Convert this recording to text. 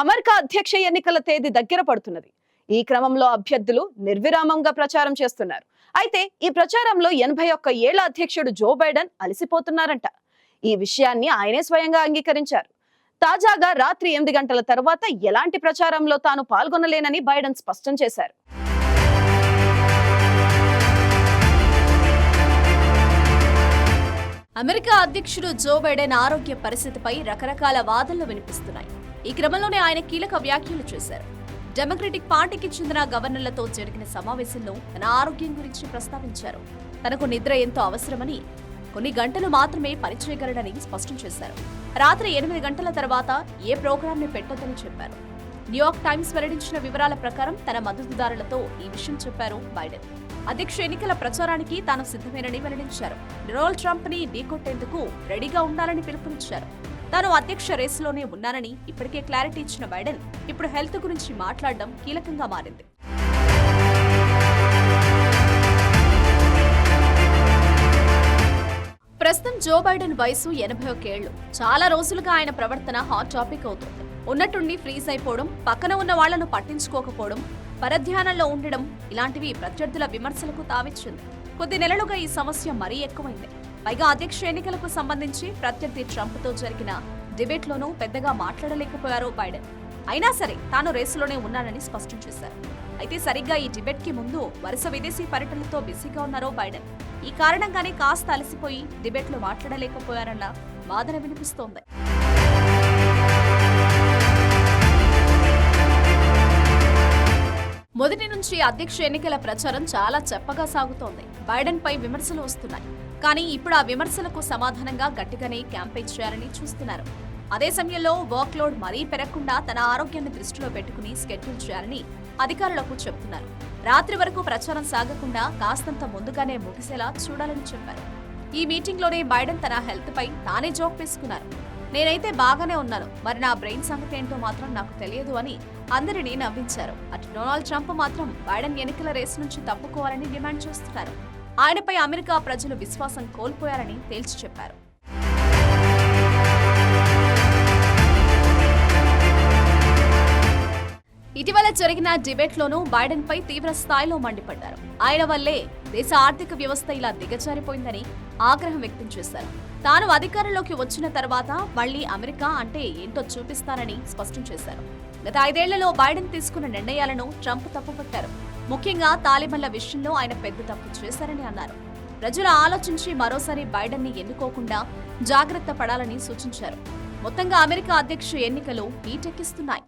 America అధ్యక్ష ఎన్నికల తేదీ దగ్గర పడుతున్నది. ఈ క్రమంలో అభ్యర్థులు నిర్విరామంగా ప్రచారం చేస్తున్నారు. అయితే ఈ ప్రచారంలో ఎనభై ఒక్క ఏళ్ళ అధ్యక్షుడు జో బైడెన్ అలసిపోతున్నారంట. ఈ విషయాన్ని ఆయనే స్వయంగా అంగీకరించారు. తాజాగా రాత్రి ఎనిమిది గంటల తర్వాత ఎలాంటి ప్రచారంలో తాను పాల్గొనలేనని బైడెన్ స్పష్టం చేశారు. అమెరికా అధ్యక్షుడు జో బైడెన్ ఆరోగ్య పరిస్థితిపై రకరకాల వాదనలు వినిపిస్తున్నాయి. ఈ క్రమంలోనే ఆయన కీలక వ్యాఖ్యలు చేశారు. డెమోక్రటిక్ పార్టీకి చెందిన గవర్నర్లతో జరిగిన సమావేశంలో తన ఆరోగ్యం గురించి ప్రస్తావించారు. తనకు నిద్ర ఎంతో అవసరమని కొన్ని గంటలు మాత్రమే పనిచేయగలడని స్పష్టం చేశారు. రాత్రి ఎనిమిది గంటల తర్వాత ఏ ప్రోగ్రాం ని పెట్టొద్దని చెప్పారు. న్యూయార్క్ టైమ్స్ వెల్లడించిన వివరాల ప్రకారం తన మద్దతుదారులతో ఈ విషయం చెప్పారు బైడెన్. అధ్యక్ష ఎన్నికల ప్రచారానికి తాను సిద్ధమేనని వెల్లడించారు. డొనాల్డ్ ట్రంప్ని ఢీకొట్టేందుకు రెడీగా ఉండాలని పిలుపునిచ్చారు. తాను అధ్యక్ష రేసులోనే ఉన్నానని ఇప్పటికే క్లారిటీ ఇచ్చిన బైడెన్ ఇప్పుడు హెల్త్ గురించి మాట్లాడడం కీలకంగా మారింది. ప్రస్తుతం జో బైడెన్ వయసు ఎనభై ఒకేళ్ళు చాలా రోజులుగా ఆయన ప్రవర్తన హాట్ టాపిక్ అవుతుంది. ఉన్నట్టుండి ఫ్రీజ్ అయిపోవడం పక్కన ఉన్న వాళ్ళను పట్టించుకోకపోవడం పరధ్యానంలో ఉండడం ఇలాంటివి ప్రత్యర్థుల విమర్శలకు తావిచ్చింది. కొద్ది నెలలుగా ఈ సమస్య మరీ ఎక్కువైంది. పైగా అధ్యక్ష ఎన్నికలకు సంబంధించి ప్రత్యర్థి ట్రంప్తో జరిగిన డిబేట్లోనూ పెద్దగా మాట్లాడలేకపోయారు బైడెన్. అయినా సరే తాను రేసులోనే ఉన్నానని స్పష్టం చేశారు. అయితే సరిగ్గా ఈ డిబేట్కి ముందు వరుస విదేశీ పర్యటనలతో బిజీగా ఉన్నారో బైడెన్. ఈ కారణంగానే కాస్త అలసిపోయి డిబేట్లో మాట్లాడలేకపోయారన్న వాదన వినిపిస్తోంది. మొదటి నుంచి అధ్యక్ష ఎన్నికల ప్రచారం చాలా చెప్పగా సాగుతోంది. బైడెన్ పై విమర్శలు వస్తున్నాయి. కానీ ఇప్పుడు ఆ విమర్శలకు సమాధానంగా గట్టిగానే క్యాంపెయిన్ చేయాలని చూస్తున్నారు. అదే సమయంలో వర్క్ లోడ్ మరీ పెరగకుండా తన ఆరోగ్యాన్ని దృష్టిలో పెట్టుకుని స్కెడ్యూల్ చేయాలని అధికారులకు చెబుతున్నారు రాత్రి వరకు ప్రచారం సాగకుండా కాస్తంత ముందుగానే ముగిసేలా చూడాలని చెప్పారు. ఈ మీటింగ్లోనే బైడెన్ తన హెల్త్ పై తానే జోక్ వేసుకున్నారు. నేనైతే బాగానే ఉన్నాను మరి నా బ్రెయిన్ సంగతి ఏంటో మాత్రం నాకు తెలియదు అని అందరినీ నవ్వించారు. అటు డొనాల్డ్ ట్రంప్ మాత్రం బైడెన్ ఎన్నికల రేసు నుంచి తప్పుకోవాలని డిమాండ్ చేస్తున్నారు. ఆయనపై అమెరికా ప్రజలు విశ్వాసం కోల్పోయారని తేల్చి చెప్పారు. ఇటీవల జరిగిన డిబేట్లోనూ బైడెన్ పై తీవ్ర స్థాయిలో మండిపడ్డారు. ఆయన వల్లే దేశ ఆర్థిక వ్యవస్థ ఇలా దిగజారిపోయిందని ఆగ్రహం వ్యక్తం చేశారు. తాను అధికారంలోకి వచ్చిన తర్వాత మళ్ళీ అమెరికా అంటే ఏంటో చూపిస్తానని స్పష్టం చేశారు. గత ఐదేళ్ళలో బైడెన్ తీసుకున్న నిర్ణయాలను ట్రంప్ తప్పుపట్టారు. ముఖ్యంగా తాలిబన్ల విషయంలో ఆయన పెద్ద తప్పు చేశారని అన్నారు. ప్రజలు ఆలోచించి మరోసారి బైడెన్ని ఎన్నుకోకుండా జాగ్రత్త పడాలని సూచించారు. మొత్తంగా అమెరికా అధ్యక్ష ఎన్నికలు హీటెక్కిస్తున్నాయి.